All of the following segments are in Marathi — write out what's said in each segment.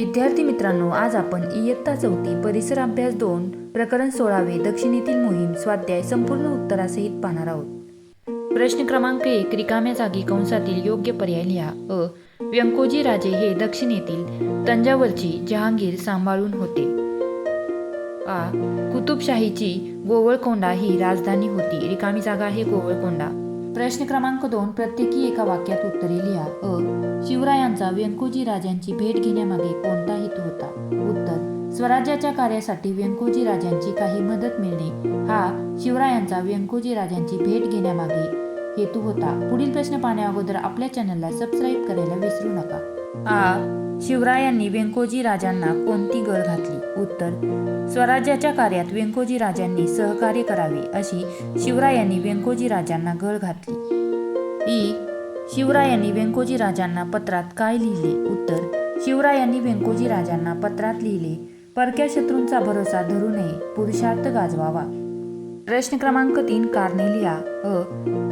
विद्यार्थी मित्रांनो आज आपण इयत्ता चौथी परिसर अभ्यास दोन प्रकरण सोळावे दक्षिणेतील मोहीम स्वाध्याय संपूर्ण उत्तरासहित पाहणार आहोत. प्रश्न क्रमांक एक रिकाम्या जागी कंसातील योग्य पर्याय लिहा. अ व्यंकोजी राजे हे दक्षिणेतील तंजावरची जहांगीर सांभाळून होते. आ कुतुबशाहीची गोवळकोंडा ही राजधानी होती. रिकामी जागा आहे गोवळकोंडा. प्रश्न क्रमांक दोन प्रत्येकी एका वाक्यात उत्तरे लिहा. अ. शिवरायांचा व्यंकोजी राजांची भेट घेण्यामागे कोणता हेतू होता? उत्तर. स्वराज्याच्या कार्यासाठी व्यंकोजी राजांची काही मदत मिळणे. हा. शिवरायांचा व्यंकोजी राजांची भेट घेण्यामागे हेतू होता. पुढील प्रश्न पाहण्याअगोदर आपल्या चॅनलला सबस्क्राईब करायला विसरू नका. आ. शिवरायांनी व्यंकोजी राजांना कोणती गळ घातली? उत्तर. स्वराज्याच्या कार्यात व्यंकोजी राजांनी सहकार्य करावे अशी शिवरायांनी व्यंकोजी राजांना गळ घातली. ई. शिवरायांनी व्यंकोजी राजांना पत्रात काय लिहिले? उत्तर. शिवरायांनी व्यंकोजी राजांना पत्रात लिहिले परक्या शत्रूंचा भरोसा धरू नये पुरुषार्थ गाजवावा. प्रश्न क्रमांक तीन कार्नेलिया अ.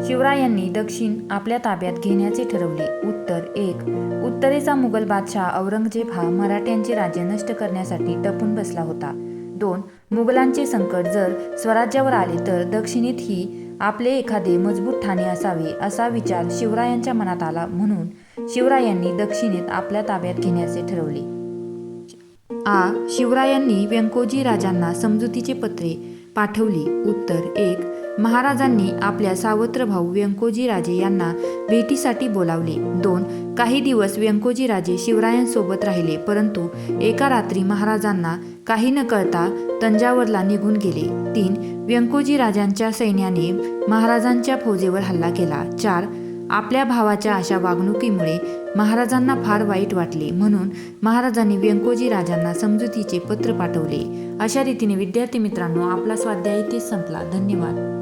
शिवरायांनी दक्षिण आपल्या ताब्यात घेण्याचे ठरवले. उत्तर एक. उत्तरेचा मुघल बादशाह औरंगजेब हा मराठ्यांचे राज्य नष्ट करण्यासाठी टपून बसला होता. दोन. मुघलांचे संकट जर स्वराज्यावर आले तर दक्षिणेत ही आपले एखादे मजबूत ठाणे असावे असा विचार शिवरायांच्या मनात आला म्हणून शिवरायांनी दक्षिणेत आपल्या ताब्यात घेण्याचे ठरवले. आ. शिवरायांनी व्यंकोजी राजांना समजुतीचे पत्रे पाठवली. उत्तर एक. महाराजांनी आपल्या सावत्र भाऊ व्यंकोजी राजे यांना भेटीसाठी बोलावले. दोन. काही दिवस व्यंकोजीराजे शिवरायांसोबत राहिले परंतु एका रात्री महाराजांना काही न कळता तंजावरला निघून गेले. तीन. व्यंकोजी राजांच्या सैन्याने महाराजांच्या फौजेवर हल्ला केला. चार. आपल्या भावाच्या अशा वागणुकीमुळे महाराजांना फार वाईट वाटले म्हणून महाराजांनी व्यंकोजी राजांना समजुतीचे पत्र पाठवले. अशा रीतीने विद्यार्थी मित्रांनो आपला स्वाध्याय इथेच संपला. धन्यवाद.